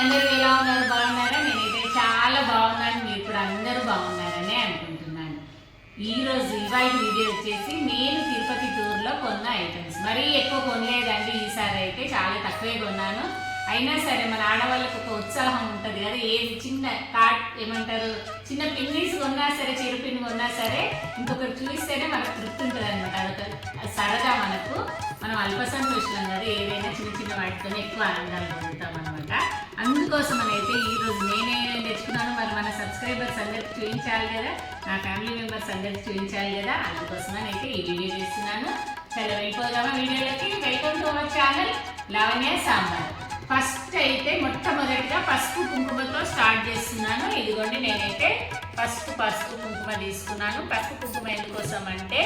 అందరూ ఎలా ఉన్నారు? బాగున్నారా? నేనైతే చాలా బాగున్నాను. మీరు కూడా అందరూ బాగున్నారని అనుకుంటున్నాను. ఈ రోజు ఇవాళ వీడియో వచ్చేసి నేను తిరుపతి టూర్లో కొన్న ఐటమ్స్ మరీ ఎక్కువ కొనలేదండి. ఈసారి అయితే చాలా తక్కువే కొన్నాను. అయినా సరే మన ఆడవాళ్ళకు ఒక ఉత్సాహం ఉంటుంది కదా. ఏది చిన్న కాట్ ఏమంటారు? చిన్న పిన్నీస్ కొన్నా సరే చిరు పిన్ని కొన్నా సరే ఇంకొకరు చూస్తేనే మనకు తృప్తి ఉంటుంది అనమాట అదొక సరదా మనకు. మనం అల్ప సంతోషం కదా. ఏదైనా చిన్న చిన్న వాటితోనే ఎక్కువ ఆనందాలు పొందుతాం అనమాట అందుకోసం అయితే ఈ రోజు నేనే తెచ్చుకున్నాను. మరి మన సబ్స్క్రైబర్స్ అందరికి చూపించాలి కదా నా ఫ్యామిలీ మెంబర్స్ అందరికి చూపించాలి కదా అందుకోసమని అయితే ఈ వీడియో చేస్తున్నాను. సరే వెళ్ళిపోదామా వీడియోలకి? Welcome to our channel Lavanya sambar. First అయితే మొట్టమొదటిగా పసుపు కుంకుమతో స్టార్ట్ చేస్తున్నాను. ఇదిగోండి నేనైతే ఫస్ట్ పసుపు కుంకుమ తీసుకున్నాను. పసుపు కుంకుమ ఎందుకోసం అంటే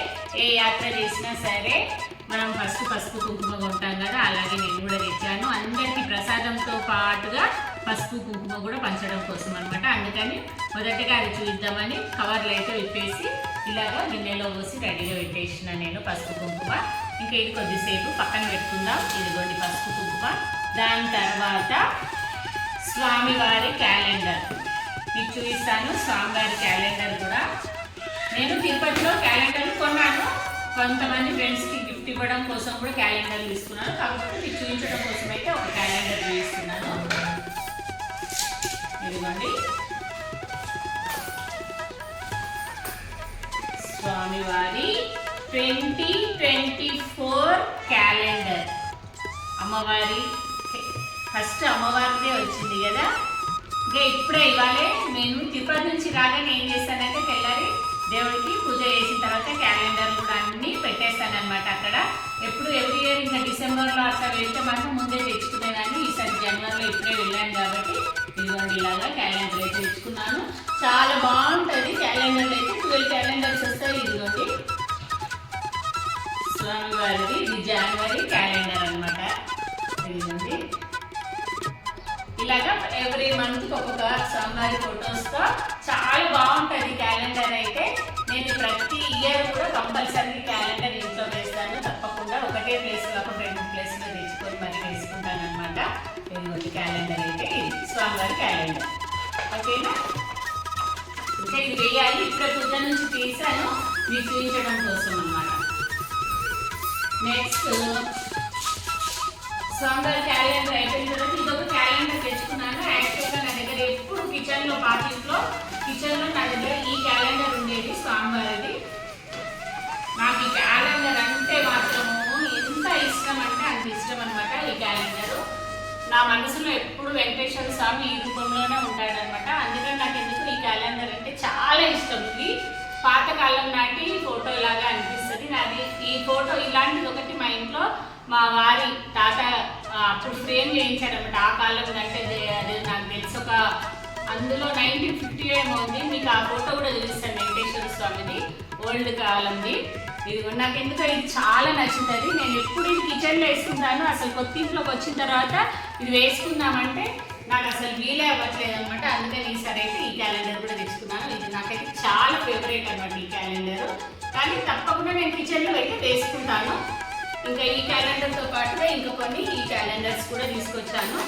ఏ యాత్ర చేసినా సరే మనం ఫస్ట్ పసుపు కుంకుమ కొంటాం కదా అలాగే నేను కూడా తెచ్చాను. అందరికీ ప్రసాదంతో పాటుగా పసుపు కుంకుమ కూడా పంచడం కోసం అనమాట అందుకని మొదటిగా అది చూద్దామని కవర్లు అయితే విప్పేసి ఇలాగ గిన్నెలో పోసి రెడీగా పెట్టేసిన నేను పసుపు కుంకుమ. ఇంకా ఇది కొద్దిసేపు పక్కన పెట్టుకుందాం. ఇదిగోండి పసుపు కుంకుమ. దాని తర్వాత స్వామివారి క్యాలెండర్. మీకు చూపిస్తాను స్వామివారి క్యాలెండర్ కూడా. నేను తిరుపతిలో క్యాలెండర్ కొన్నాను. కొంతమంది ఫ్రెండ్స్కి గిఫ్ట్ ఇవ్వడం కోసం కూడా క్యాలెండర్ తీసుకున్నాను కాకపోతే మీకు చూపించడం కోసం అయితే ఒక క్యాలెండర్ తీసుకున్నాను ఇదిగోండి. స్వామివారి ట్వంటీ ట్వంటీ ఫోర్ క్యాలెండర్. అమ్మవారి ఫస్ట్ అమ్మవారిదే వచ్చింది కదా. ఇంకా ఇప్పుడే ఇవ్వాలి. నేను తిరుపతి నుంచి రాగానే ఏం చేస్తానంటే తెల్లారి దేవుడికి పూజ చేసిన తర్వాత క్యాలెండర్ కూడా అన్ని పెట్టేస్తాను అనమాట అక్కడ. ఎప్పుడు ఎవ్రీ ఇయర్ ఇంకా డిసెంబర్లో అట్లా వెళ్తే మాత్రం ముందే తెచ్చుకునేదాన్ని ఈసారి జనవరిలో ఇప్పుడే వెళ్ళాను కాబట్టి ఇదిగోండి ఇలాగా క్యాలెండర్ అయితే తెచ్చుకున్నాను. చాలా బాగుంటుంది క్యాలెండర్ అయితే ట్వెల్వ్ క్యాలెండర్స్ వస్తాయి ఇదిగోండి. స్వామివారిది ఇది జనవరి క్యాలెండర్ అనమాట ఇదిగోండి. ఇలాగా ఎవ్రీ మంత్ ఒక్కొక్క స్వామివారి ఫొటోస్తో చాలా బాగుంటుంది క్యాలెండర్ అయితే. ప్రతి ఇయర్ కూడా కంపల్సరీ క్యాలెండర్ ఇంట్లో వేస్తాను. తప్పకుండా ఒకటే ప్లేస్ కాకుండా రెండు ప్లేస్లో తెచ్చుకొని మరి వేసుకుంటాను అనమాట ఇదిగోండి క్యాలెండర్ అయితే ఇది. స్వామివారి క్యాలెండర్ ఓకేనా? ఇంకా ఇది వేయాలి. ఇక్కడ పొద్దు నుంచి తీసాను మీకు చూపించడం కోసం అనమాట నెక్స్ట్ సోమవారం క్యాలెండర్ అయిపోయిన తర్వాత ఇదొక క్యాలెండర్ తెచ్చుకున్నాను. యాక్చువల్గా నా దగ్గర ఎప్పుడు కిచెన్లో పాటింట్లో కిచెన్లో నా దగ్గర ఈ క్యాలెండర్ ఉండేది సోమవారిది నాకు ఈ క్యాలెండర్ అంటే మాత్రము ఎంత ఇష్టం అంటే అంత ఇష్టం అనమాట ఈ క్యాలెండర్ నా మనసులో ఎప్పుడు వెంకటేశ్వర స్వామి ఈ రూపంలోనే ఉంటాడనమాట అందుకని నాకు ఎందుకు ఈ క్యాలెండర్ అంటే చాలా ఇష్టం. ఇది పాతకాలం నాటి ఫోటో లాగా అనిపిస్తుంది. నాది ఈ ఫోటో ఇలాంటిది ఒకటి మా ఇంట్లో మా వారి తాత అప్పుడు ఫ్రేమ్ చేయించాడనమాట ఆ కాలం అంటే అది- అది నాకు తెలిసి. ఒక అందులో నైన్టీన్ ఫిఫ్టీ ఏమో ఉంది. మీకు ఆ ఫోటో కూడా చూపిస్తాను. వెంకటేశ్వర స్వామిది ఓల్డ్ కాలంది. ఇది నాకు ఎందుకో ఇది చాలా నచ్చుతుంది నేను ఎప్పుడు ఇది కిచెన్లో వేసుకుంటాను. అసలు కొత్త ఇంట్లోకి వచ్చిన తర్వాత ఇది వేసుకుందామంటే నాకు అసలు వీలే అవ్వట్లేదు అనమాట అందుకని ఈసారి అయితే ఈ క్యాలెండర్ కూడా తెచ్చుకున్నాను. ఇది నాకైతే చాలా ఫేవరెట్ అనమాట ఈ క్యాలెండర్ కానీ తప్పకుండా నేను కిచెన్లో అయితే వేసుకుంటాను. ఇంకా ఈ క్యాలెండర్తో పాటుగా ఇంకా కొన్ని ఈ క్యాలెండర్స్ కూడా తీసుకొచ్చాను.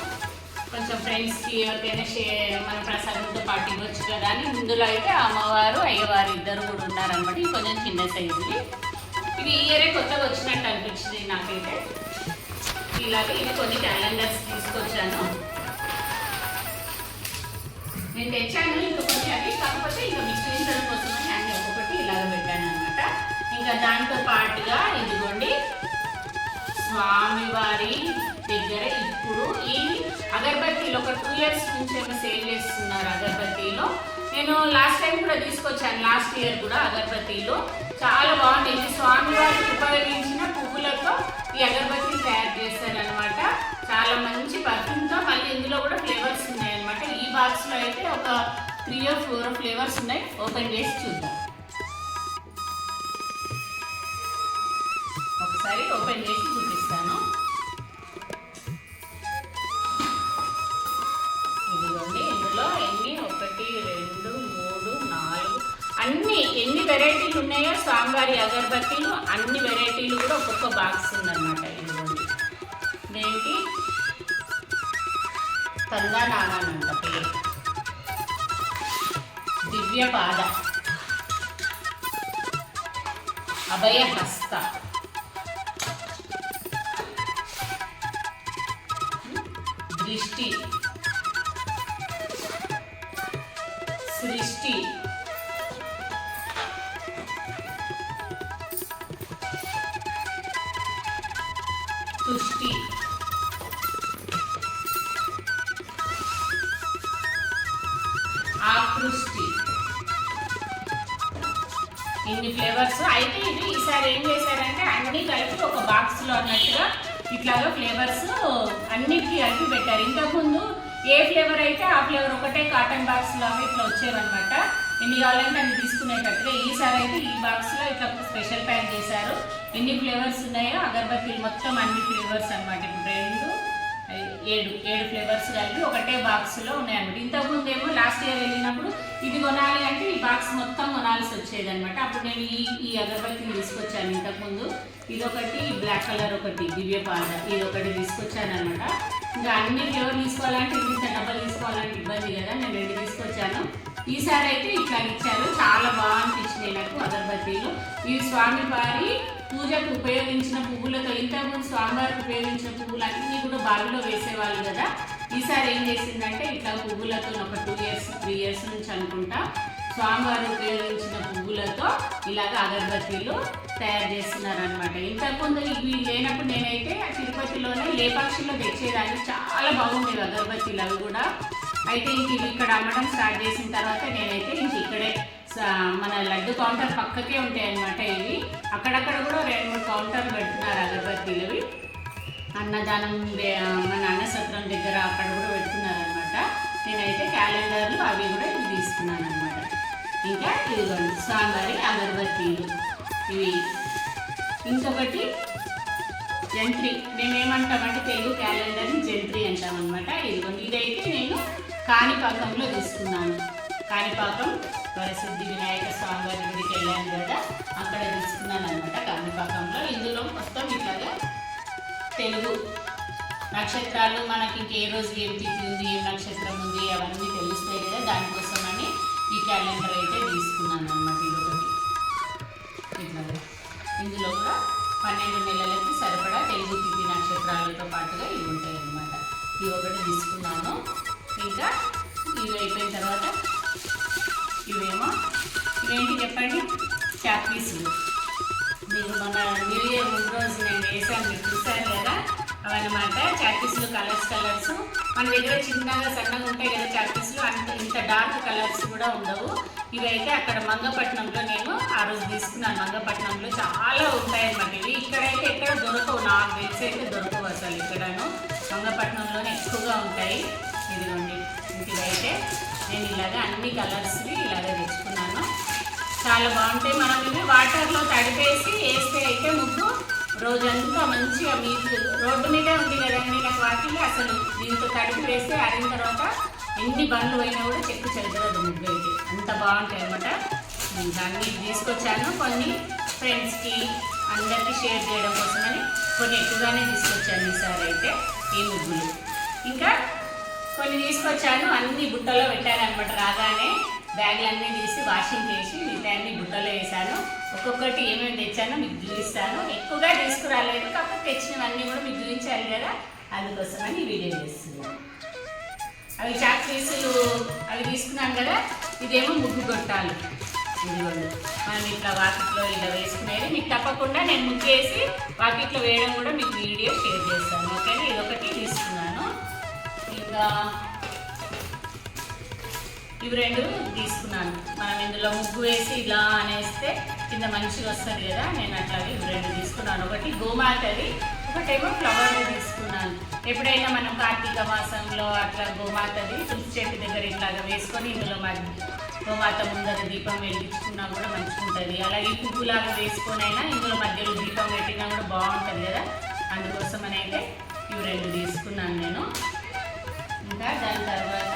కొంచెం ఫ్రెండ్స్కి ఎవరికైనా షేర్ మన ప్రసాదంతో పాటు ఇవ్వచ్చు కదా అని. ఇందులో అయితే అమ్మవారు అయ్యవారు ఇద్దరు కూడా ఉన్నారనమాట. ఇది కొంచెం చిన్న సైజుది ఇది. ఇయరే కొత్తగా వచ్చినట్టు అనిపించింది నాకైతే. ఇలాగే ఇది కొన్ని క్యాలెండర్స్ తీసుకొచ్చాను. నేను తెచ్చాను ఇంకా కొన్ని అవి. కాకపోతే ఇంకా మీకు కోసం కోసమని అన్ని ఒక్కొక్కటి ఇలాగ పెట్టాను అనమాట. ఇంకా దాంతో పాటుగా ఇదిగోండి స్వామివారి దగ్గర ఇప్పుడు ఈ అగరబత్తీలు ఒక టూ ఇయర్స్ నుంచి ఏమో సేల్ చేస్తున్నారు అగరబత్తీలు. నేను లాస్ట్ టైం కూడా తీసుకొచ్చాను లాస్ట్ ఇయర్ కూడా అగరబత్తీలు. చాలా బాగుంటుంది. ఇది స్వామివారికి ఉపయోగించిన పువ్వులతో ఈ అగరబత్తీలు తయారు చేస్తారనమాట చాలా మంచి పర్ఫ్యూమ్తో మళ్ళీ ఇందులో కూడా ఫ్లేవర్స్ ఉన్నాయన్నమాట. ఈ బాక్స్లో అయితే ఒక త్రీ ఆర్ ఫోర్ ఫ్లేవర్స్ ఉన్నాయి. ఓపెన్ చేసి చూద్దాం. ఒకసారి ఓపెన్ చేసి వెరైటీలు ఉన్నాయో? స్వామివారి అగరబత్తీలు అన్ని వెరైటీలు కూడా ఒక్కొక్క బాక్స్ ఉందన్నమాట ఇదిగోండి. దేనికి స్కంద పేరు. దివ్య పాద అభయ హస్త దృష్టి. సృష్టి. ఫ్లేవర్స్ అయితే ఇది ఈసారి ఏం చేశారంటే అన్ని కలిపి ఒక బాక్స్లో అన్నట్టుగా ఇట్లాగా ఫ్లేవర్స్ అన్నిటికీ కలిపి పెట్టారు. ఇంతకుముందు ఏ ఫ్లేవర్ అయితే ఆ ఫ్లేవర్ ఒకటే కాటన్ బాక్స్ లాగా ఇట్లా వచ్చేవన్నమాట. ఎన్ని కావాలంటే అన్ని తీసుకునేటట్టుగా ఈసారి అయితే ఈ బాక్స్లో ఇట్లా స్పెషల్ ప్యాక్ చేశారు. ఎన్ని ఫ్లేవర్స్ ఉన్నాయో అగరబత్తీలు మొత్తం అన్ని ఫ్లేవర్స్ అనమాట ఇప్పుడు రెండు ఏడు ఏడు ఫ్లేవర్స్ కలిపి ఒకటే బాక్స్లో ఉన్నాయన్నమాట. ఇంతకుముందు ఏమో లాస్ట్ ఇయర్ వెళ్ళినప్పుడు ఇది కొనాలి అంటే ఈ బాక్స్ మొత్తం కొనాల్సి వచ్చేది అనమాట అప్పుడు నేను ఈ ఈ అగరబత్తిని తీసుకొచ్చాను ఇంతకుముందు. ఇదొకటి బ్లాక్ కలర్ ఒకటి దివ్య పాద ఇది ఒకటి తీసుకొచ్చాను అనమాట ఇంకా అన్ని ఫ్లేవర్ తీసుకోవాలంటే ఇంత డబ్బలు తీసుకోవాలంటే ఇబ్బంది కదా నేను రెండు తీసుకొచ్చాను. ఈసారి అయితే ఇట్లా ఇచ్చారు. చాలా బాగా అనిపించినాయి నాకు అగరబత్తీలు. ఇవి స్వామి వారి పూజకు ఉపయోగించిన పువ్వులతో ఇంతకుముందు స్వామివారికి ఉపయోగించిన పువ్వులన్నీ కూడా బావిలో వేసేవాళ్ళు కదా. ఈసారి ఏం చేసిందంటే ఇట్లా పువ్వులతో ఒక టూ ఇయర్స్ త్రీ ఇయర్స్ నుంచి అనుకుంటా స్వామివారు ఉపయోగించిన పువ్వులతో ఇలాగ అగరబత్తీలు తయారు చేస్తున్నారు అనమాట ఇంతకుముందు ఇవి లేనప్పుడు నేనైతే ఆ తిరుపతిలోనే లేపాక్షిలో తెచ్చేదాన్ని. చాలా బాగుండేవి అగరబత్తీలు అవి కూడా. అయితే ఇంక ఇక్కడ అమ్మడం స్టార్ట్ చేసిన తర్వాత నేనైతే ఇంక ఇక్కడే మన లడ్డు కౌంటర్ పక్కకే ఉంటాయి అన్నమాట ఇవి. అక్కడక్కడ కూడా రెండు మూడు కౌంటర్లు పెడుతున్నారు అగరబత్తీలవి. అన్నదానం దే- మన అన్నసత్రం దగ్గర అక్కడ కూడా పెడుతున్నారు అనమాట నేనైతే క్యాలెండర్లు అవి కూడా ఇవి తీసుకున్నాను అనమాట ఇంకా ఇదిగోండి స్వామివారి అగరబత్తీలు. ఇవి. ఇంకొకటి జంట్రీ మేమేమంటామంటే తెలుగు క్యాలెండర్ని జంట్రీ అంటామన్నమాట. ఇదిగోండి ఇదైతే నేను కాణిపాకంలో తీసుకున్నాను. కాణిపాకం వరసిద్ధి వినాయక స్వామి వారి గుడికి వెళ్ళాను కదా అక్కడ తీసుకున్నాను అనమాట కాణిపాకంలో ఇందులో మొత్తం ఇట్లాగా తెలుగు నక్షత్రాలు మనకి ఇంకే రోజు ఏం తిథి ఉంది ఏం నక్షత్రం ఉంది అవన్నీ తెలుస్తాయి కదా. దానికోసమని ఈ క్యాలెండర్ అయితే తీసుకున్నాను అనమాట ఇదొకటి. ఇట్లా ఇందులో కూడా పన్నెండు నెలలకి సరిపడా తెలుగు తిథి నక్షత్రాలతో పాటుగా ఇవి ఉంటాయి అనమాట ఇవి ఒకటి తీసుకున్నాను. ఇంకా ఇవి అయిపోయిన తర్వాత ఇవేమో ఇవేంటి చెప్పండి? చాపీసులు మీరు మన న్యూ ఇయర్ ముందు రోజు నేను వేసాను మీరు చూసారు కదా? అవన్నమాట చాపీసులు కలర్స్ కలర్స్. మన దగ్గర చిన్నగా సన్నగా ఉంటాయి కదా చాపీసులు అంత ఇంత డార్క్ కలర్స్ కూడా ఉండవు. ఇవైతే అక్కడ మంగపట్నంలో నేను ఆ రోజు తీసుకున్నాను. మంగపట్నంలో చాలా ఉంటాయన్నమాట ఇవి. ఇక్కడైతే ఎక్కడ దొరకవు. నాకు తెలిసి అయితే దొరకవు అసలు ఇక్కడను. మంగపట్నంలోనే ఎక్కువగా ఉంటాయి. ఇదిగోండి ఇవైతే నేను ఇలాగా అన్ని కలర్స్ని ఇలాగ తెచ్చుకున్నాను. చాలా బాగుంటాయి. మనం ఇవి వాటర్లో తడిపేసి వేస్తే అయితే ముగ్గు రోజంతా మంచిగా మీకు రోడ్డు మీదే ఉంది కదండి నాకు వాటిల్లో అసలు దీంతో తడిపి వేస్తే ఆరిన తర్వాత ఎన్ని బండ్లు అయినా కూడా చెక్కు చెదరదు ముగ్గు అయితే అంత బాగుంటాయి అనమాట దాన్ని తీసుకొచ్చాను. కొన్ని ఫ్రెండ్స్కి అందరికీ షేర్ చేయడం కోసమని కొన్ని ఎక్కువగానే తీసుకొచ్చాను ఈసారి అయితే ఈ ముగ్గులు. ఇంకా కొన్ని తీసుకొచ్చాను అన్ని బుట్టలో పెట్టాను అనమాట రాగానే బ్యాగులన్నీ తీసి వాషింగ్ చేసి మిగతా అన్ని బుట్టలో వేసాను. ఒక్కొక్కటి ఏమేమి తెచ్చానో మీకు చూపిస్తాను. ఎక్కువగా తీసుకురాలేదు కాకపోతే తెచ్చినవన్నీ కూడా మీకు చూపించాలి కదా. అందుకోసమని వీడియో చేస్తున్నాను. అవి చాక్ పీసులు అవి తీసుకున్నాను కదా ఇదేమో ముగ్గు కొట్టాలి ఇదిగోండి మనం ఇట్లా వాకిట్లో ఇలా వేసుకునేది. మీకు తప్పకుండా నేను ముగ్గు వేసి వాకిట్లో వేయడం కూడా మీకు వీడియో షేర్ చేస్తాను. ఓకేనా? ఇది ఒకటి తీసుకున్నాను. ఇంకా ఇవి రెండు తీసుకున్నాను. మనం ఇందులో ముగ్గు వేసి ఇలా అనేస్తే కింద మంచిగా వస్తుంది కదా నేను అట్లాగే ఇవి రెండు తీసుకున్నాను. ఒకటి గోమాతది ఒకటేమో ఫ్లవర్ తీసుకున్నాను. ఎప్పుడైనా మనం కార్తీక మాసంలో అట్లా గోమాతది తులసి చెట్టు దగ్గర ఇట్లాగా వేసుకొని ఇందులో మధ్య గోమాత ముందర దీపం వెలిగించుకున్నా కూడా మంచిగా ఉంటుంది అలాగే పువ్వులాగా వేసుకొని అయినా ఇందులో మధ్యలో దీపం పెట్టినా కూడా బాగుంటుంది కదా. అందుకోసం అయితే ఇవి రెండు తీసుకున్నాను నేను. ఇంకా దాని తర్వాత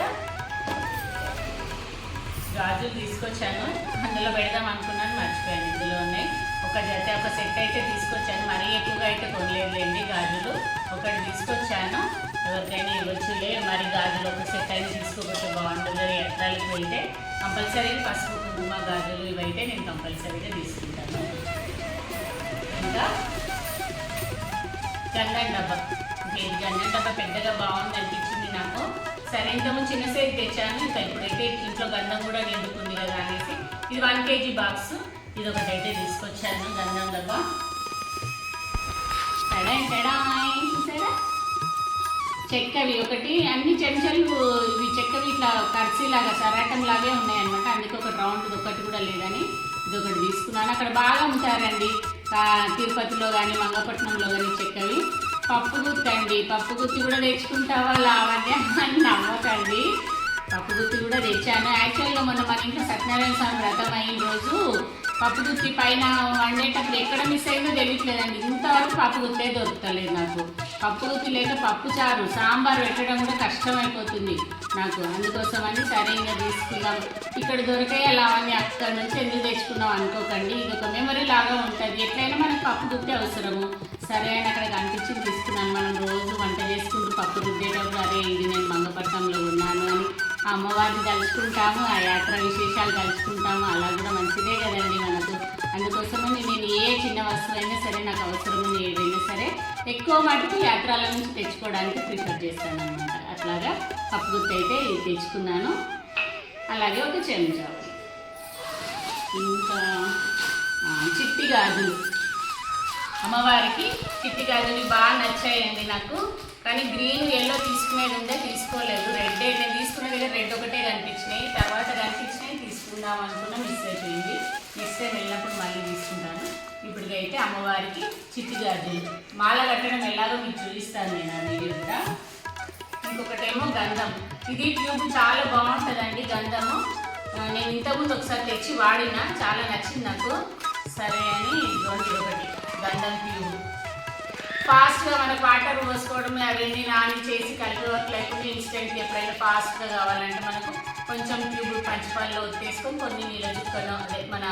గాజులు తీసుకొచ్చాను. అందులో పెడదాం అనుకున్నాను మర్చిపోయాను. ఇందులో ఉన్నాయి. ఒక జత ఒక సెట్ అయితే తీసుకొచ్చాను. మరీ ఎక్కువగా అయితే కొనలేదులేండి గాజులు. ఒకటి తీసుకొచ్చాను. ఎవరికైనా ఇవ్వచ్చులే. మరి గాజులు ఒక సెట్ అయినా తీసుకోకపోతే బాగుంటుంది ఎత్రాలకు వెళ్తే కంపల్సరీ పసుపు కుంకుమ గాజులు ఇవైతే నేను కంపల్సరీగా తీసుకుంటాను. ఇంకా గంధం డబ్బా. ఇంకా గంధం డబ్బా పెద్దగా బాగుంది అనిపించింది నాకు సరే ఇంతకుముందు చిన్న సైజ్ తెచ్చాను. ఇంకా ఇప్పుడైతే ఇంట్లో గంధం కూడా నిండుకుంది కదా అనేసి. ఇది వన్ కేజీ బాక్స్ ఇది ఒకటైతే తీసుకొచ్చాను గంధం డబ్బా చెక్కవి ఒకటి. అన్ని చెంచాలు ఇవి చెక్కవి ఇట్లా కర్చీలాగా సరాటం లాగే ఉన్నాయన్నమాట. అందుకే ఒక రౌండ్ ఒకటి కూడా లేదని ఇది ఒకటి తీసుకున్నాను. అక్కడ బాగా అమ్ముతారండి. తిరుపతిలో కానీ మంగపట్నంలో కానీ చెక్కవి. పప్పు గుత్తండి. అండి పప్పు గుత్తి కూడా తెచ్చుకుంటావా లావణ్య? అని నమ్మకండి. పప్పు గుత్తి కూడా తెచ్చాను. యాక్చువల్గా మొన్న మన ఇంట్లో సత్యనారాయణ స్వామి వ్రతం అయిన రోజు పప్పు గుత్తి పైన వండేటప్పుడు ఎక్కడ మిస్ అయిందో తెలియట్లేదండి. ఇంతవరకు పప్పు గుత్తే దొరుకుతలేదు నాకు. పప్పు గుత్తి లేక పప్పు చారు సాంబార్ పెట్టడం కూడా కష్టమైపోతుంది. నాకు అందుకోసం అని సరే ఇంకా తీసుకుందాం. ఇక్కడ దొరికాయి అలా అని అక్కడ నుంచి ఎందుకు తెచ్చుకున్నాం అనుకోకండి. ఇది ఒక మెమరీ లాగా ఉంటుంది. ఎట్లయినా మనకు పప్పు గుత్తి అవసరము. సరే అని అక్కడ కనిపించి తీసుకున్నాను. మనం రోజు వంట చేసుకుంటూ పప్పు రుద్దేటప్పుడు అదే ఇది నేను మంగపట్నంలో ఉన్నాను అని ఆ అమ్మవారిని కలుసుకుంటాము ఆ యాత్ర విశేషాలు కలుసుకుంటాము. అలా కూడా మంచిదే కదండి మనకు. అందుకోసమని నేను ఏ చిన్న వస్తువు అయినా సరే నాకు అవసరం ఏదైనా సరే ఎక్కువ మటుకు యాత్రల నుంచి తెచ్చుకోవడానికి ప్రిఫర్ చేస్తాను అనమాట అట్లాగా పప్పు గుత్తి అయితే ఇది తెచ్చుకున్నాను. అలాగే ఒక చెంచా ఇంకా చిట్టి గాజులు. అమ్మవారికి చిట్టి గాజులు బాగా నచ్చాయండి నాకు. కానీ గ్రీన్ ఎల్లో తీసుకునేది ఉందే తీసుకోలేదు. రెడ్ నేను తీసుకునేది దగ్గర రెడ్ ఒకటే కనిపించినాయి. తర్వాత కనిపించినాయి తీసుకుందాం అనుకున్నా మిస్ అయిపోయింది. మిస్ టైం వెళ్ళినప్పుడు మళ్ళీ తీసుకుంటాను. ఇప్పటికైతే అమ్మవారికి చిట్టి గాజులు. మాల కట్టడం ఎలాగో మీకు చూపిస్తాను నేను ఆ వీడియో కూడా. ఇంకొకటేమో గంధం. ఇది ట్యూబ్ చాలా బాగుంటుందండి గంధము. నేను ఇంతకుముందు ఒకసారి తెచ్చి వాడిన. చాలా నచ్చింది నాకు. సరే అని ఇదిగోండి ఒకటి గంధం ట్యూబ్ ఫాస్ట్గా మనకు వాటర్ పోసుకోవడమే అవన్నీ నాని చేసి కలిపి వర్క్ లేకుండా ఇన్స్టెంట్ ఎప్పుడైనా ఫాస్ట్గా కావాలంటే మనకు కొంచెం ట్యూబ్ పంచపాల్లో ఒత్తేసుకొని కొన్ని నీళ్ళ చుక్కను అదే మన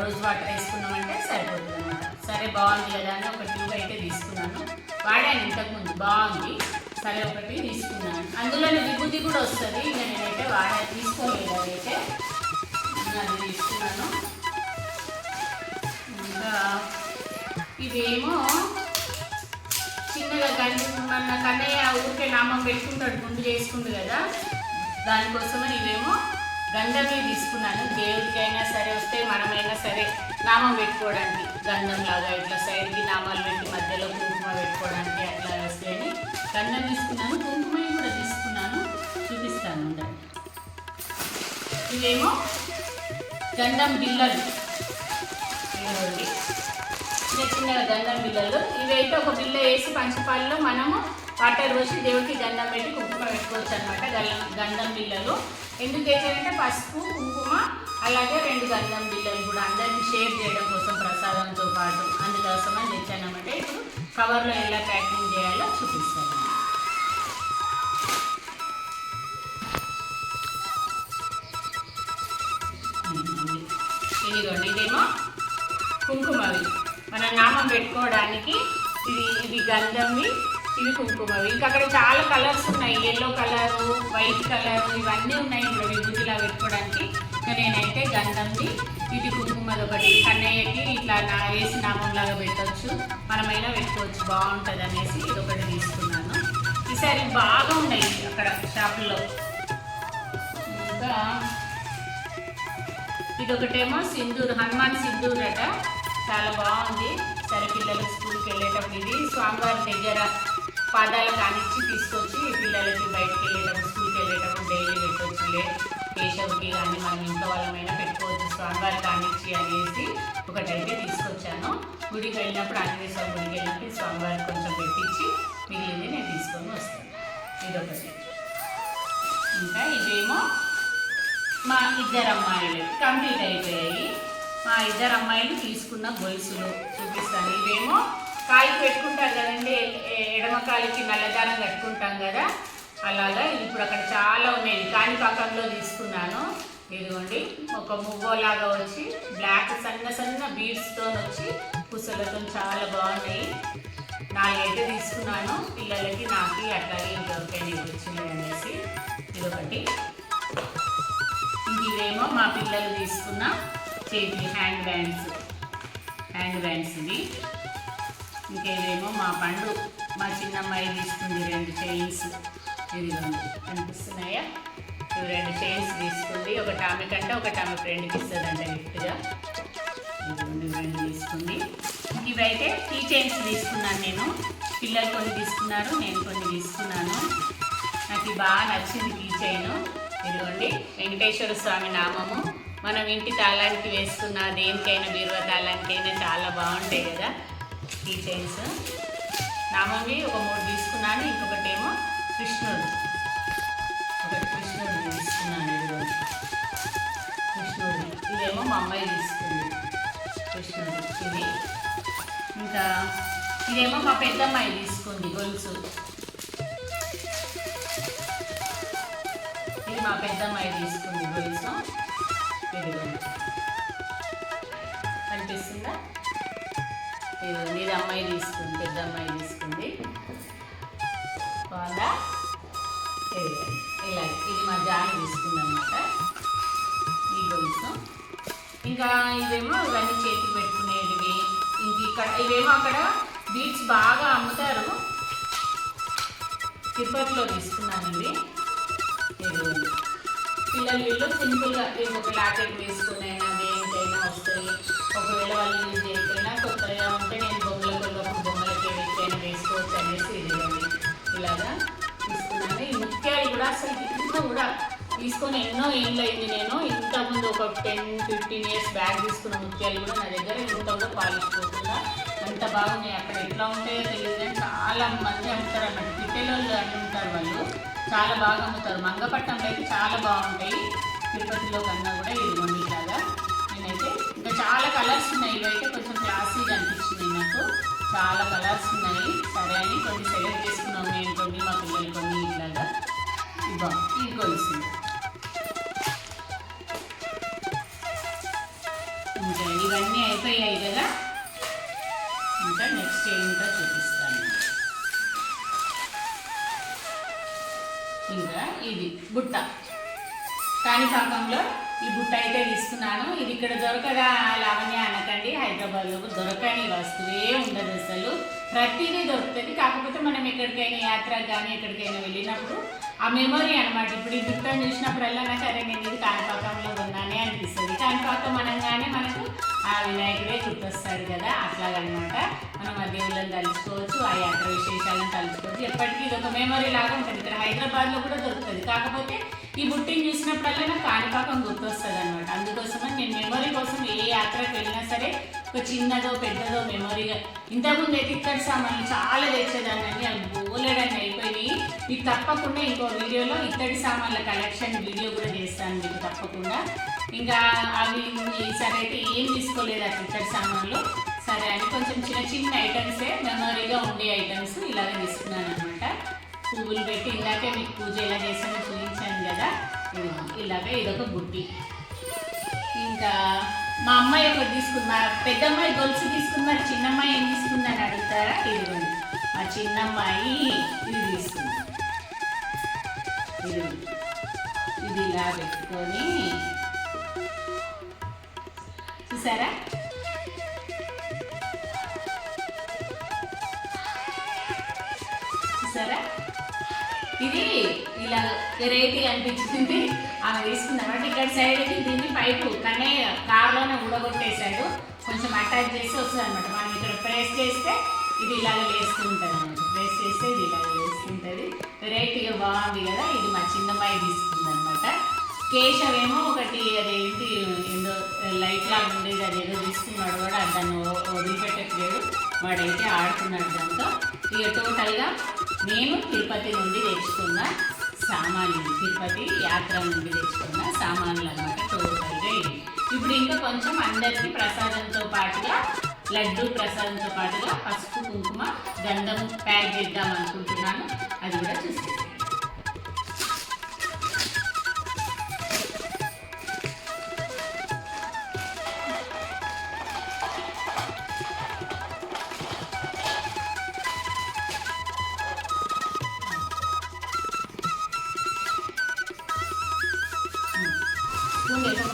రోజు వాటర్ వేసుకున్నామంటే సరిపోతుంది అనమాట సరే బాగుంది కదా అని ఒక ట్యూబ్ అయితే తీసుకున్నాను. వాడాను ఇంతకుముందు. బాగుంది. సరే ఒకటి తీసుకున్నాను. అందులోనే విభూతి కూడా వస్తుంది. ఇంకా నేనైతే వాడే తీసుకోలేదు అదైతే అది తీసుకున్నాను. ఇంకా ఇవేమో చిన్నగా గంజి మన కన్నయ్య ఊరికే నామం పెట్టుకుంటాడు ముందు చేసుకుండు కదా. దానికోసమని ఇవేమో గంధమే తీసుకున్నాను. దేవుడికైనా సరే వస్తే మనమైనా సరే నామం పెట్టుకోవడానికి గంధం లాగా ఇట్లా సైడ్కి నామాలు పెట్టి మధ్యలో కుంకుమ పెట్టుకోవడానికి అట్లా వస్తే గంధం తీసుకున్నాను కుంకుమ కూడా తీసుకున్నాను. చూపిస్తాను ఉండండి ఇవేమో గంధం బిల్లలు ఇవ్వండి చిన్న చిన్నగా గంధం బిళ్ళలు. ఇవైతే ఒక బిల్ల వేసి పంచపాలలో మనము వాటర్ పోసి దేవుడికి గంధం పెట్టి కుంకుమ పెట్టుకోవచ్చు అనమాట గంధం బిల్లలు ఎందుకు తెచ్చారంటే పసుపు కుంకుమ అలాగే రెండు గంధం బిల్లలు కూడా అందరికీ షేర్ చేయడం కోసం ప్రసాదంతో పాటు అందుకోసం అని తెచ్చానమాట ఇప్పుడు కవర్లో ఎలా ప్యాకింగ్ చేయాలో చూపిస్తాను. ఇదిగోండి ఇదేమో కుంకుమవి. మన నామం పెట్టుకోవడానికి ఇది ఇది గంధంవి ఇది కుంకుమవి. ఇంకా అక్కడ చాలా కలర్స్ ఉన్నాయి. ఎల్లో కలరు వైట్ కలర్ ఇవన్నీ ఉన్నాయి ఇప్పుడు విభూతిలా పెట్టుకోవడానికి. ఇంకా నేనైతే గంధంది ఇది కుంకుమది ఒకటి. కన్నయ్యకి ఇట్లా నా వేసి నామంలాగా పెట్టవచ్చు మనమైనా పెట్టుకోవచ్చు. బాగుంటుంది అనేసి ఇది ఒకటి తీసుకున్నాను. ఈసారి బాగా ఉన్నాయి అక్కడ షాపుల్లో. ఇంకా ఇది ఒకటేమో సింధూర్ హనుమాన్ సింధూర్ అట చాలా బాగుంది. సరే పిల్లలు స్కూల్కి వెళ్ళేటప్పుడు ఇది. స్వామివారి దగ్గర పాదాలు కానిచ్చి తీసుకొచ్చి పిల్లలకి బయటకు వెళ్ళేటప్పుడు స్కూల్కి వెళ్ళేటప్పుడు డైలీ పెట్టవచ్చులే కేశవ్కి కానీ మనం ఇంట్లో వాళ్ళమైనా పెట్టుకోవచ్చు. స్వామివారి కానిచ్చి అనేసి ఒకటైతే తీసుకొచ్చాను. గుడికి వెళ్ళినప్పుడు ఆంజనేయ స్వామి గుడికి వెళ్ళినప్పుడు స్వామివారికి కొంచెం పెట్టించి మిగిలింది నేను తీసుకొని వస్తాను. ఇదొకటి. ఇంకా ఇవేమో మా ఇద్దరు అమ్మాయిలు కంప్లీట్ అయిపోయాయి. మా ఇద్దరు అమ్మాయిలు తీసుకున్న గొలుసులు చూపిస్తాను. ఇవేమో కాలికి పెట్టుకుంటాం కదండి ఎడమ కాలికి నల్లదారం కట్టుకుంటాం కదా. అలాగా ఇప్పుడు అక్కడ చాలా ఉన్నాయి. కాణిపాకంలో తీసుకున్నాను. ఇదిగోండి ఒక మువ్వలాగా వచ్చి బ్లాక్ సన్న సన్న బీడ్స్తో వచ్చి పుసలతో చాలా బాగున్నాయి. నాలుగైతే తీసుకున్నాను. పిల్లలకి నాకు అట్లాగే ఇంకొకటి వచ్చింది అనేసి. ఇదొకటి. ఇవేమో మా పిల్లలు తీసుకున్న చేతి హ్యాండ్ బ్యాండ్స్. హ్యాండ్ బ్యాండ్స్ ఇవి. ఇంకేవేమో మా పండు మా చిన్నమ్మాయి తీసుకుంది రెండు చైన్స్. ఇదిగోండి కనిపిస్తున్నాయా? ఇవి రెండు చైన్స్ తీసుకుంది. ఒకటి ఆమెకంటే ఒకటి ఆమె ఫ్రెండ్కి ఇస్తుందంట గిఫ్ట్గా. ఇదిగోండి ఇవి రెండు తీసుకుంది. ఇవైతే టీ చైన్స్ తీసుకున్నాను నేను. పిల్లలు కొన్ని తీసుకున్నారు నేను కొన్ని తీసుకున్నాను. నాకు బాగా నచ్చింది కీ చైన్. ఇదిగోండి వెంకటేశ్వర స్వామి నామము. మనం ఇంటి తాళానికి వేసుకున్న దేనికైనా బీరువా తాళానికైనా చాలా బాగుంటాయి కదా ఈ చైన్స్. నామవి ఒక మూడు తీసుకున్నాను ఇంకొకటేమో కృష్ణుడు. ఒకటి కృష్ణుడు తీసుకున్నాను ఇదిగోండి. కృష్ణుడు ఇదేమో మా అమ్మాయి తీసుకుంది. కృష్ణుడు. ఇది. ఇంకా ఇదేమో మా పెద్దమ్మాయి తీసుకుంది గొలుసు. మా పెద్దమ్మాయి తీసుకుంది గొలుసు. ఇదిగోండి కనిపిస్తుందా? ఇదిగోండి ఇది అమ్మాయి తీసుకుంది పెద్ద అమ్మాయి తీసుకుంది. బాగుందా? ఇలా ఇది మా జాన్ తీసుకుంది అనమాట ఈ గొలుసు. ఇంకా ఇవేమో ఇవన్నీ చేతికి పెట్టుకునేటివి. ఇంక ఇక్కడ ఇవేమో అక్కడ బీట్స్ బాగా అమ్ముతారు. తిరుపతిలో తీసుకున్నానండి ఇదిగోండి పిల్లలు వీళ్ళు సింపుల్గా వీళ్ళు ఒక లాకెట్ వేసుకునైనా దేనికైనా వస్తాయి. ఒకవేళ వాళ్ళు యూజ్ చేయకపోయినా కొత్తగా ఉంటే నేను బొమ్మల ఒక బొమ్మలకి ఎక్కడైనా వేసుకోవచ్చు అనేసి ఇదిగోండి. ఇలాగా తీసుకున్నాను. ఈ ముత్యాలు కూడా అసలు ఇంట్లో కూడా తీసుకొని ఎన్నో ఏళ్ళు అయింది నేను. ఇంతకుముందు ఒక టెన్ ఫిఫ్టీన్ ఇయర్స్ బ్యాక్ తీసుకున్న ముత్యాలు కూడా నా దగ్గర ఇంత కూడా పాలిష్ పోకుండా అంత బాగున్నాయి. అక్కడ ఎట్లా ఉంటాయో తెలియదు కానీ చాలా మంది అమ్ముతారు. అన్నమాట పిట్టెలోళ్ళు అని ఉంటారు వాళ్ళు. చాలా బాగా అమ్ముతారు. మంగపట్నంలో అయితే చాలా బాగుంటాయి. తిరుపతిలో కన్నా కూడా ఇదిగోండి ఇలాగా. నేనైతే ఇంకా చాలా కలర్స్ ఉన్నాయి. ఇవైతే కొంచెం క్లాసీగా అనిపించింది నాకు. చాలా కలర్స్ ఉన్నాయి. సరే అని కొన్ని సెలెక్ట్ చేసుకున్నాం. నేను కొన్ని మా పిల్లలు కొన్ని ఇట్లాగా ఇవ్వం ఇది కొలిసింది ఇంకా ఇవన్నీ అయిపోయాయి కదా. ఇంకా నెక్స్ట్ ఏంటో చూపిస్తాను. ఇది బుట్ట. కాణిపాకంలో ఈ బుట్ట అయితే తీసుకున్నాను. ఇది ఇక్కడ దొరకగా లావణ్య అనకండి. హైదరాబాద్లో దొరకని వస్తువే ఉండదు అసలు. ప్రతిదీ దొరుకుతుంది. కాకపోతే మనం ఎక్కడికైనా యాత్ర కానీ ఎక్కడికైనా వెళ్ళినప్పుడు ఆ మెమొరీ అనమాట ఇప్పుడు ఈ బుట్ట చూసినప్పుడల్లా నాకు అరే నేను ఇది కాణిపాకంలో ఉన్నానే అనిపిస్తుంది. కాణిపాకం అనగానే మనకు ఆ వినాయకుడే గుర్తొస్తాడు కదా. అట్లాగనమాట. మనం ఆ దేవుళ్ళని తలుచుకోవచ్చు ఆ యాత్ర విశేషాలను తలుచుకోవచ్చు ఎప్పటికీ ఇది ఒక మెమొరీ లాగా ఉంటుంది. ఇక్కడ హైదరాబాద్లో కూడా దొరుకుతుంది. కాకపోతే ఈ బుట్టిని చూసినప్పుడల్లా నాకు కాణిపాకం గుర్తొస్తుంది అనమాట అందుకోసమని నేను మెమొరీ కోసం ఏ యాత్రకు వెళ్ళినా సరే ఒక చిన్నదో పెద్దదో మెమొరీగా ఇంతకుముందు అయితే ఇక్కడ సామాన్లు చాలా తెచ్చేదాన్ని. అవి బోలెడన్ని అయిపోయినాయి. మీకు తప్పకుండా ఇంకో వీడియోలో ఇత్తడి సామాన్ల కలెక్షన్ వీడియో కూడా చేస్తాను మీకు తప్పకుండా. ఇంకా అవి ఈసారి అయితే ఏం తీసుకోలేదు అట్లా ఇత్తడి సామాన్లు. సరే అండి కొంచెం చిన్న చిన్న ఐటమ్సే మెమరీగా ఉండే ఐటమ్స్ ఇలాగే తీసుకున్నాను అనమాట పువ్వులు పెట్టి ఇందాకే మీకు పూజ ఎలా చేసామో చూపించాను కదా. ఇలాగే ఇదొక బుట్టి. ఇంకా మా అమ్మాయి ఒకటి తీసుకుంది పెద్దమ్మాయి గొలుసు తీసుకున్నారు చిన్న చిన్నమ్మాయి ఏం తీసుకుందని అడుగుతారా? ఇది మా చిన్నమ్మాయి ఇది తీసుకుంది. ఇది ఇది ఇలా పెట్టుకొని. చూసారా? వెరైటీ అనిపించింది. ఆమె తీసుకుంది ఇక్కడ సైడ్ దీన్ని పైపు కానీ కార్లోనే ఊడగొట్టేశాడు. కొంచెం అటాచ్ చేసి వస్తుంది అనమాట మనం ఇక్కడ ప్రెస్ చేస్తే ఇది ఇలాగ వేసుకుంటుంది అనమాట ప్రెస్ చేస్తే ఇది ఇలాగ వేసుకుంటుంది వెరైటీగా బాగుంది కదా ఇది మా చిన్నమ్మాయి తీసుకుంది అనమాట కేశవేమో ఒకటి అదేంటి ఏదో లైట్ లాగా ఉండేది అది ఏదో తీసుకున్నాడు కూడా దాన్ని వదిలిపెట్టట్లేదు. వాడైతే ఆడుతున్నాడు దాంతో. ఇక టోటల్గా నేను తిరుపతి నుండి తెచ్చుకున్న సామాన్లు తిరుపతి యాత్ర నుండి తెచ్చుకున్న సామాన్లు అనమాట టోటల్గా ఇప్పుడు ఇంకా కొంచెం అందరికీ ప్రసాదంతో పాటుగా లడ్డు ప్రసాదంతో పాటుగా పసుపు కుంకుమ గంధం ప్యాక్ చేద్దాం అనుకుంటున్నాను. అది కూడా స్పూన్ వేసి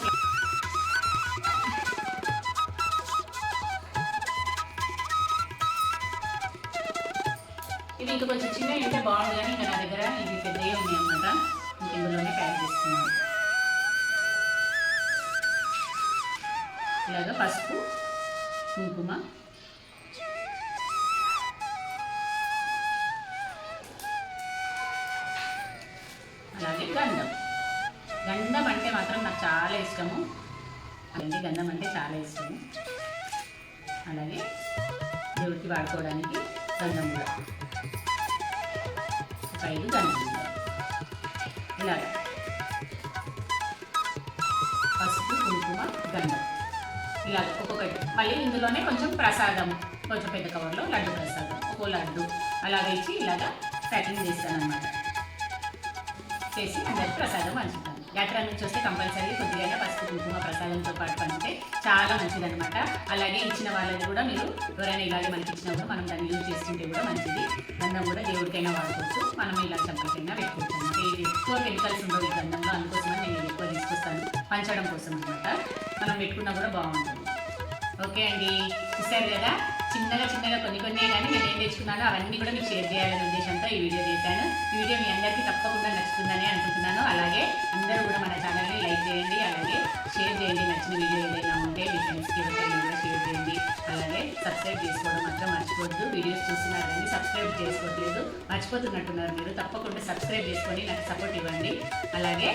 ఇది కొంచెం చిన్న ఉంటే బాగుంది కానీ ఇంకా నా దగ్గర ఇది పెద్దగా ఉంది అనమాట ఇందులోనే ప్యాక్ చేస్తున్నాను ఇలాగ పసుపు కుంకుమ వాడుకోవడానికి గంధం కూడా ఒక ఐదు గంధం ఇలా పసుపు కుంకుమ గంధం. ఇలా ఒక్కొక్కటి. మళ్ళీ ఇందులోనే కొంచెం ప్రసాదం కొంచెం పెద్ద కవర్లో లడ్డు ప్రసాదం. ఒక్కో లడ్డు. అలా వేసి ఇలాగ ప్యాకింగ్ చేస్తాను అనమాట చేసి అందరికి ప్రసాదం మంచిది యాత్ర నుంచి వస్తే కంపల్సరీ కొద్దిగా పసుపు కుంకుమ ప్రసాదంతో పాటు పంచితే చాలా మంచిదనమాట అలాగే ఇచ్చిన వాళ్ళని కూడా మీరు ఎవరైనా ఇలాగే మనకి ఇచ్చినప్పుడు మనం దాన్ని యూజ్ చేసుకుంటే కూడా మంచిది. గంధం కూడా దేవుడికైనా వాడుకోవచ్చు. మనం ఇలా చంపకైనా పెట్టుకోవచ్చు ఇది ఎక్కువ కెమికల్స్ ఉండవు ఈ గంధంలో. అందుకోసమని నేను ఎక్కువ తీసుకొస్తాను. పంచడం కోసం అనమాట మనం పెట్టుకున్నా కూడా బాగుంటుంది. ఓకే అండి. చూసారు కదా? చిన్నగా చిన్నగా కొన్ని కొన్ని కానీ నేను ఏం తెచ్చుకున్నానో అవన్నీ కూడా మీకు షేర్ చేయాలనే ఉద్దేశంతో ఈ వీడియో చేశాను. ఈ వీడియో మీ అందరికీ తప్పకుండా నచ్చుతుందని అనుకుంటున్నాను. అలాగే అందరూ కూడా మన ఛానల్ని లైక్ చేయండి అలాగే షేర్ చేయండి. నచ్చిన వీడియో ఏదైనా ఉంటే మీ ఫ్రెండ్స్కి ఎవరికైనా కూడా షేర్ చేయండి. అలాగే సబ్స్క్రైబ్ చేసుకోవడం మాత్రం మర్చిపోవద్దు. వీడియోస్ చూస్తున్నారు కానీ సబ్స్క్రైబ్ చేసుకోవట్లేదు. మర్చిపోతున్నట్టున్నారు మీరు. తప్పకుండా సబ్స్క్రైబ్ చేసుకొని నాకు సపోర్ట్ ఇవ్వండి. అలాగే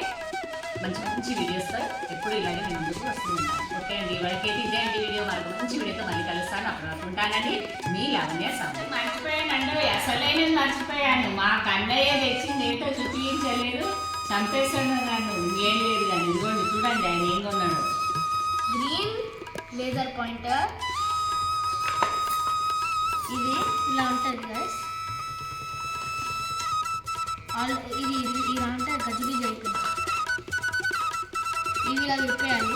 మంచి మంచి వీడియోస్తో ఎప్పుడు ఇలాగే నేను ముందుకు వస్తూ ఉంటాను. అండి ఇవాళకైతే ఇదే అండి వీడియో మరొక మంచి వీడియోతో మళ్ళీ కలుస్తాను. అప్పుడు అనుకుంటానండి మీ లావణ్య సాగు మర్చిపోయానండి అసలే నేను మర్చిపోయాను. మా కన్నయ్య తెచ్చింది ఏంటో చూపించలేదు. చంపేశాడు నన్ను. ఇంకేం లేదు కానీ ఇదిగోండి చూడండి ఆయన ఏం కొన్నాడు. Green laser pointer. ఇది ఇలా ఉంటుంది గైస్ ఆల్ ఇది ఇది ఇలా అంటే గజిబిజి అయిపోయింది. ఇవి ఇలా చెప్పేయాలి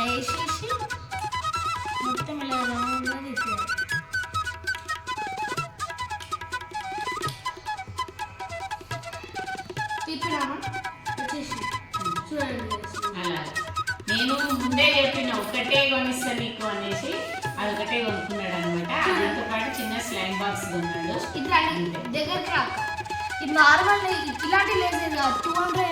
ఇలా వేసేసి మొత్తం ఇలా రౌండ్గా తీసేయాలి తిప్పినామా వచ్చేసి చూడండి అలా నేను ముందే చెప్పిన ఒక్కటే కొనిస్తా నీకు అనేసి అది ఒకటే కొనుక్కున్నాడు అనమాట దాంతో పాటు చిన్న స్లాంగ్ బాక్స్ కొన్నాడు ఇది దగ్గర రాక ఇది నార్మల్ ఇలాంటి లేదు టూ హండ్రెడ్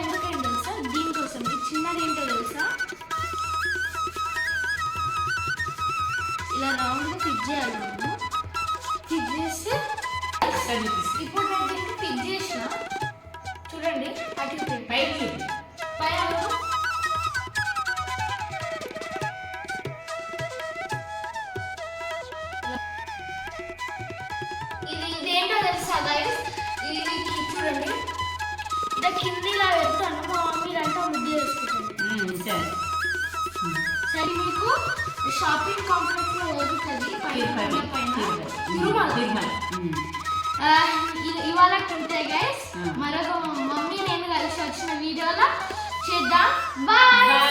షాపింగ్ కాంప్లెక్స్లో తిరుపతి తిరుమల ఇవాళ ఉంటాయి గైస్. మరొక మమ్మీ నేను కలిసి వచ్చిన వీడియోలో చేద్దాం. బాయ్